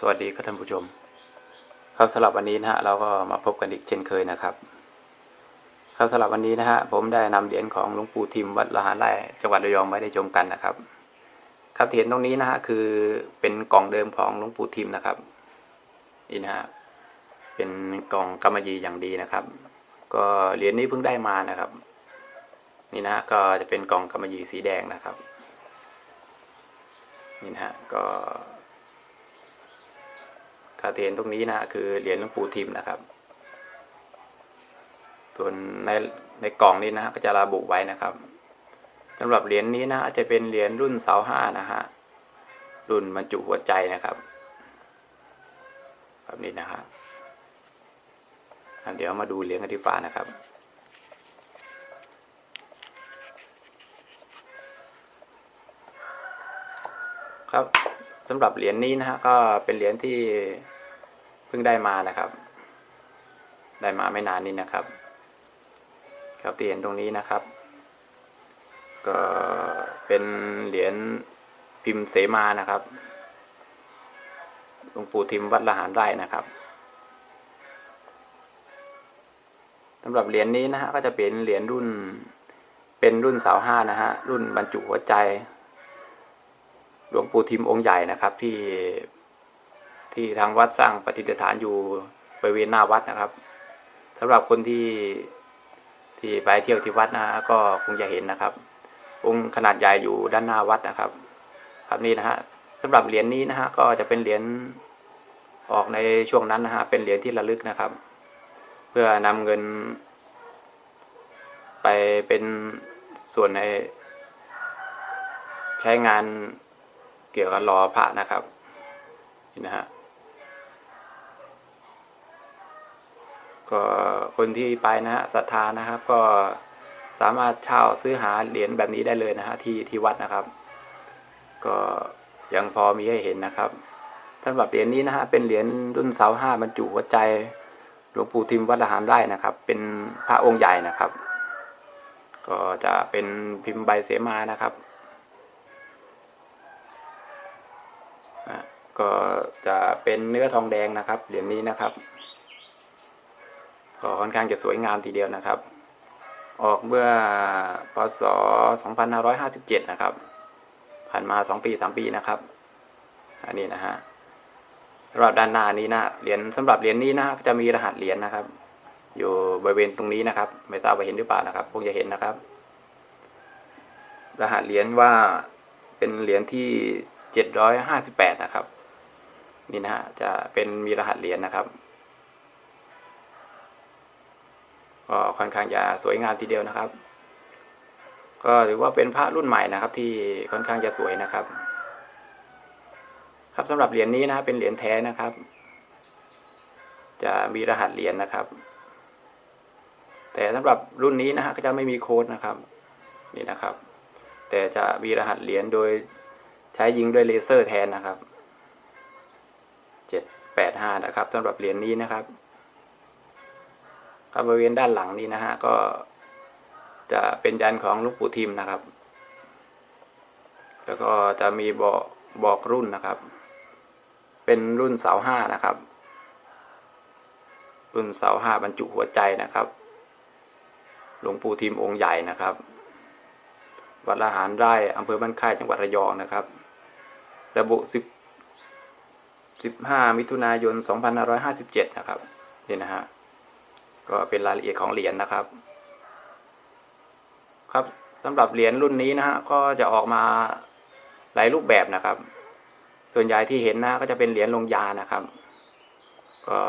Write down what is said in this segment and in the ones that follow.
สวัสดีครับท่านผู้ชม ครับสำหรับวันนี้นะฮะเราก็มาพบกันอีกเช่นเคยนะครับ ครับสำหรับวันนี้นะฮะผมได้นำเหรียญของหลวงปู่ทิมวัดละหารไร่จังหวัดระยองมาได้ชมกันนะครับ ครับที่เห็นตรงนี้นะฮะคือเป็นกล่องเดิมของหลวงปู่ทิมนะครับนี่นะฮะเป็นกล่องกำมะหยี่อย่างดีนะครับ ก็เหรียญนี้เพิ่งได้มานะครับ นี่นะฮะก็จะเป็นกล่องกำมะหยี่สีแดงนะครับนี่นะฮะก็ ถ้าที่เห็นตรงนี้นะคือเหรียญหลวงปู่ทิมนะครับ ส่วนในในกล่องนี้นะฮะก็จะระบุไว้นะครับสำหรับเหรียญนี้นะจะเป็นเหรียญรุ่นเสาห้านะฮะรุ่นบรรจุหัวใจนะครับ แบบนี้นะฮะเดี๋ยวมาดูเหรียญกันที่ฝานะครับครับ สำหรับเหรียญนี้นะฮะก็เป็นเหรียญที่เพิ่งได้มานะครับ ได้มาไม่นานนี้นะครับ ครับที่เห็นตรงนี้นะครับ ก็เป็นเหรียญพิมพ์เสมานะครับหลวงปู่ทิมวัดละหารไร่นะครับสำหรับเหรียญนี้นะฮะก็จะเป็นเหรียญรุ่น เป็นรุ่นเสาห้านะฮะรุ่นบรรจุหัวใจ หลวงปู่ทิมองค์ใหญ่นะครับ ที่ที่ทางวัดสร้างปฏิสถานอยู่บริเวณหน้าวัดนะครับสำหรับคนที่ที่ไปเที่ยวที่วัดนะก็คงจะเห็นนะครับ องค์ขนาดใหญ่อยู่ด้านหน้าวัดนะครับครับนี่นะฮะสำหรับเหรียญนี้นะฮะก็จะเป็นเหรียญออกในช่วงนั้นนะฮะเป็นเหรียญที่ระลึกนะครับ เพื่อนำเงิน ไปเป็นส่วนในใช้งาน กี่ยวกับรอพระนะครับนี่นะฮะก็คนที่ไปนะฮะศรัทธานะครับ ก็สามารถเช่าซื้อหาเหรียญแบบนี้ได้เลยนะฮะที่ที่วัดนะครับ ก็ยังพอมีให้เห็นนะครับสำหรับเหรียญนี้นะฮะเป็นเหรียญรุ่นเสาห้าบรรจุหัวใจหลวงปู่ทิมวัดละหารไร่นะครับ เป็นพระองค์ใหญ่นะครับ ก็จะเป็นพิมพ์ใบเสมานะครับ ก็จะเป็นเนื้อทองแดงนะครับ เหรียญนี้นะครับ ก็ค่อนข้างจะสวยงามทีเดียวนะครับ ออกเมื่อพศ 2557 นะครับ ผ่านมา 2 ปี 3 ปีนะครับ อันนี้นะฮะสำหรับด้านหน้านี้นะเหรียญสำหรับเหรียญนี้นะจะมีรหัสเหรียญนะครับ อยู่บริเวณตรงนี้นะครับ ไม่ทราบว่าเห็นหรือเปล่านะครับคงจะเห็นนะครับ รหัสเหรียญว่าเป็นเหรียญที่758นะครับ นี่นะฮะจะเป็นมีรหัสเหรียญนะครับก็ค่อนข้างจะสวยงามทีเดียวนะครับ ก็ถือว่าเป็นพระรุ่นใหม่นะครับ ที่ค่อนข้างจะสวยนะครับ ครับสำหรับเหรียญนี้นะเป็นเหรียญแท้นะครับ จะมีรหัสเหรียญนะครับ แต่สำหรับรุ่นนี้นะฮะก็จะไม่มีโค้ดนะครับ นี่นะครับ แต่จะมีรหัสเหรียญโดยใช้ยิงด้วยเลเซอร์แทนนะครับ เจ็ดแปดห้านะครับสำหรับเหรียญนี้นะครับครับบริเวณด้านหลังนี้นะฮะก็จะเป็นยันของหลูกปู่ทิมนะครับ แล้วก็จะมีบอกบอกรุ่นนะครับ เป็นรุ่นเสาห้านะครับ รุ่นเสาห้าบรรจุหัวใจนะครับ หลวงปู่ทิมองค์ใหญ่นะครับ วัดละหารไร่อำเภอบ้านค่ายจังหวัดระยองนะครับ ระบุ10 15 มิถุนายน 2557 นะครับนี่นะฮะก็เป็นรายละเอียดของเหรียญนะครับ ครับสำหรับเหรียญรุ่นนี้นะฮะก็จะออกมาหลายรูปแบบนะครับ ส่วนใหญ่ที่เห็นนะก็จะเป็นเหรียญลงยานะครับ ก็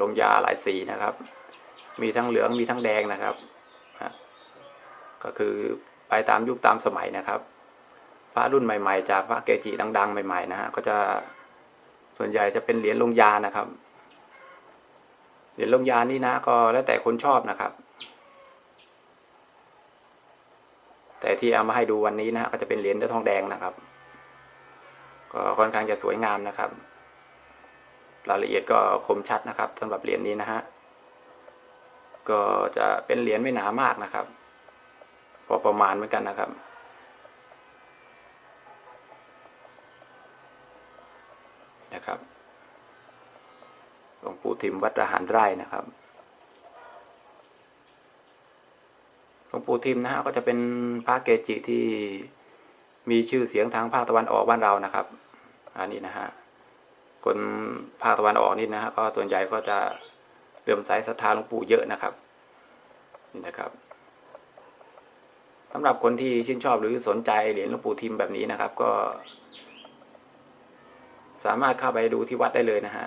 ลงยาหลายสีนะครับ มีทั้งเหลืองมีทั้งแดงนะครับก็คือไปตามยุคตามสมัยนะครับ พระรุ่นใหม่ ๆ จากพระเกจิดัง ๆ ใหม่ ๆ นะฮะก็จะ ส่วนใหญ่จะเป็นเหรียญลงยานะครับ เหรียญลงยานี่นะ ก็แล้วแต่คนชอบนะครับ แต่ที่เอามาให้ดูวันนี้นะฮะก็จะเป็นเหรียญเนื้อทองแดงนะครับ ก็ค่อนข้างจะสวยงามนะครับ รายละเอียดก็คมชัดนะครับสำหรับเหรียญนี้นะฮะก็จะเป็นเหรียญไม่หนามากนะครับ พอประมาณเหมือนกันนะครับ หลวงปู่ทิมวัดรหารไร่นะครับหลวงปู่ทิมนะฮะก็จะเป็นพระเกจิที่มีชื่อเสียงทางภาคตะวันออกบ้านเรานะครับ อันนี้นะฮะคนภาคตะวันออกนี่นะฮะก็ส่วนใหญ่ก็จะเลื่อมใสศรัทธาหลวงปู่เยอะนะครับนี่นะครับสำหรับคนที่ชื่นชอบหรือสนใจเหรียญหลวงปู่ทิมแบบนี้นะครับ ก็ สามารถเข้าไปดูที่วัดได้เลยนะฮะ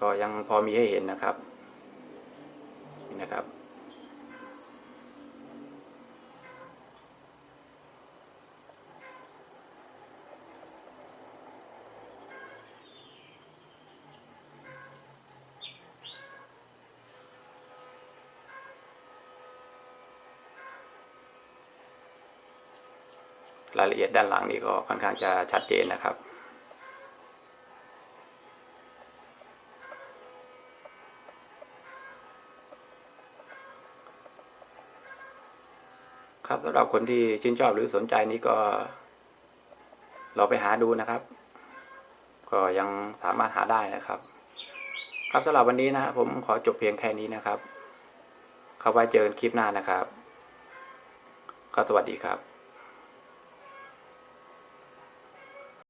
ก็ยังพอมีให้เห็นนะครับ นี่นะครับ รายละเอียดด้านหลังนี่ก็ค่อนข้างจะชัดเจนนะครับ ครับสำหรับคนที่ชื่นชอบหรือสนใจนี้ก็ เราไปหาดูนะครับ ก็ยังสามารถหาได้นะครับ ครับสำหรับวันนี้นะฮะผมขอจบเพียงแค่นี้นะครับเข้าไว้เจอกันคลิปหน้านะครับก็สวัสดีครับ